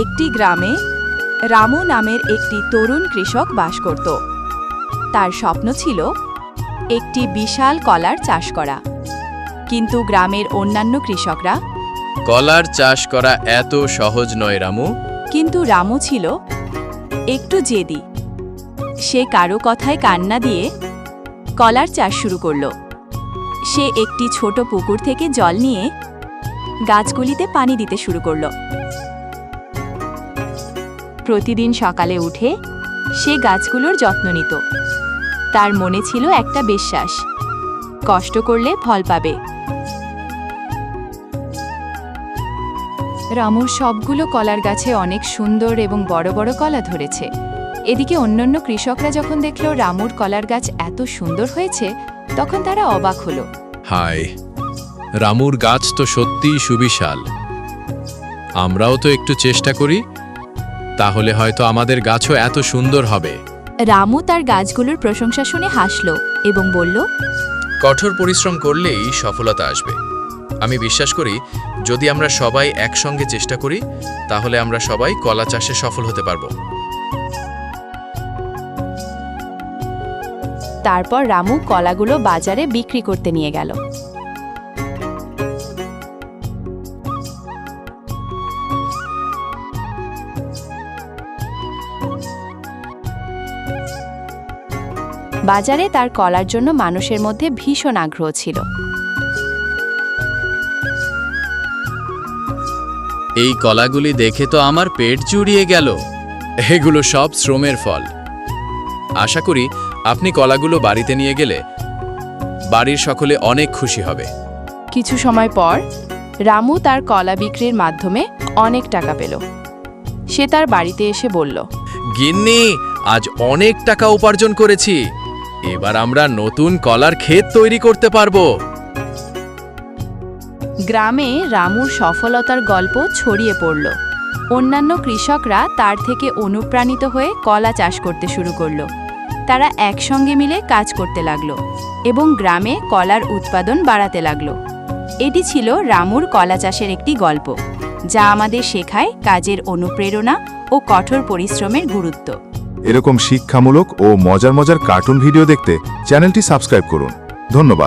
একটি গ্রামে রামু নামের একটি তরুণ কৃষক বাস করত। তার স্বপ্ন ছিল একটি বিশাল কলার চাষ করা। কিন্তু গ্রামের অন্যান্য কৃষকরা কলার চাষ করা এত সহজ নয় রামু। কিন্তু রামু ছিল একটু জেদি। সে কারও কথায় কান্না দিয়ে কলার চাষ শুরু করল। সে একটি ছোট পুকুর থেকে জল নিয়ে গাছগুলিতে পানি দিতে শুরু করল। প্রতিদিন সকালে উঠে সে গাছগুলোর যত্ন নিত। তার মনে ছিল একটা বিশ্বাস, কষ্ট করলে ফল পাবে। রামুর সবগুলো কলার গাছে অনেক সুন্দর এবং বড় বড় কলা ধরেছে। এদিকে অন্যান্য কৃষকরা যখন দেখল রামুর কলার গাছ এত সুন্দর হয়েছে, তখন তারা অবাক হলো। হায়, রামুর গাছ তো সত্যিই সুবিশাল। আমরাও তো একটু চেষ্টা করি তাহলে হয়তো আমাদের গাছও এত সুন্দর হবে। রামু তার গাছগুলোর প্রশংসা শুনে হাসল এবং বলল কঠোর পরিশ্রম করলেই সফলতা আসবে। আমি বিশ্বাস করি যদি আমরা সবাই একসঙ্গে চেষ্টা করি তাহলে আমরা সবাই কলা চাষে সফল হতে পারব। তারপর রামু কলাগুলো বাজারে বিক্রি করতে নিয়ে গেল। বাজারে তার কলার জন্য মানুষের মধ্যে ভীষণ আগ্রহ ছিল। এই কলাগুলি দেখে তো আমার পেট জুড়িয়ে গেল। এগুলো সব শ্রমের ফল। আশা করি আপনি কলাগুলো বাড়িতে নিয়ে গেলে বাড়ির সকলে অনেক খুশি হবে। কিছু সময় পর রামু তার কলা বিক্রির মাধ্যমে অনেক টাকা পেল। সে তার বাড়িতে এসে বলল গিন্নি আজ অনেক টাকা উপার্জন করেছি। এবার আমরা নতুন কলার ক্ষেত তৈরি করতে পারব। গ্রামে রামুর সফলতার গল্প ছড়িয়ে পড়ল। অন্যান্য কৃষকরা তার থেকে অনুপ্রাণিত হয়ে কলা চাষ করতে শুরু করল। তারা একসঙ্গে মিলে কাজ করতে লাগল এবং গ্রামে কলার উৎপাদন বাড়াতে লাগল। এটি ছিল রামুর কলা চাষের একটি গল্প, যা আমাদের শেখায় কাজের অনুপ্রেরণা ও কঠোর পরিশ্রমের গুরুত্ব। এরকম শিক্ষামূলক ও মজার মজার কার্টুন ভিডিও দেখতে চ্যানেলটি সাবস্ক্রাইব করুন। ধন্যবাদ।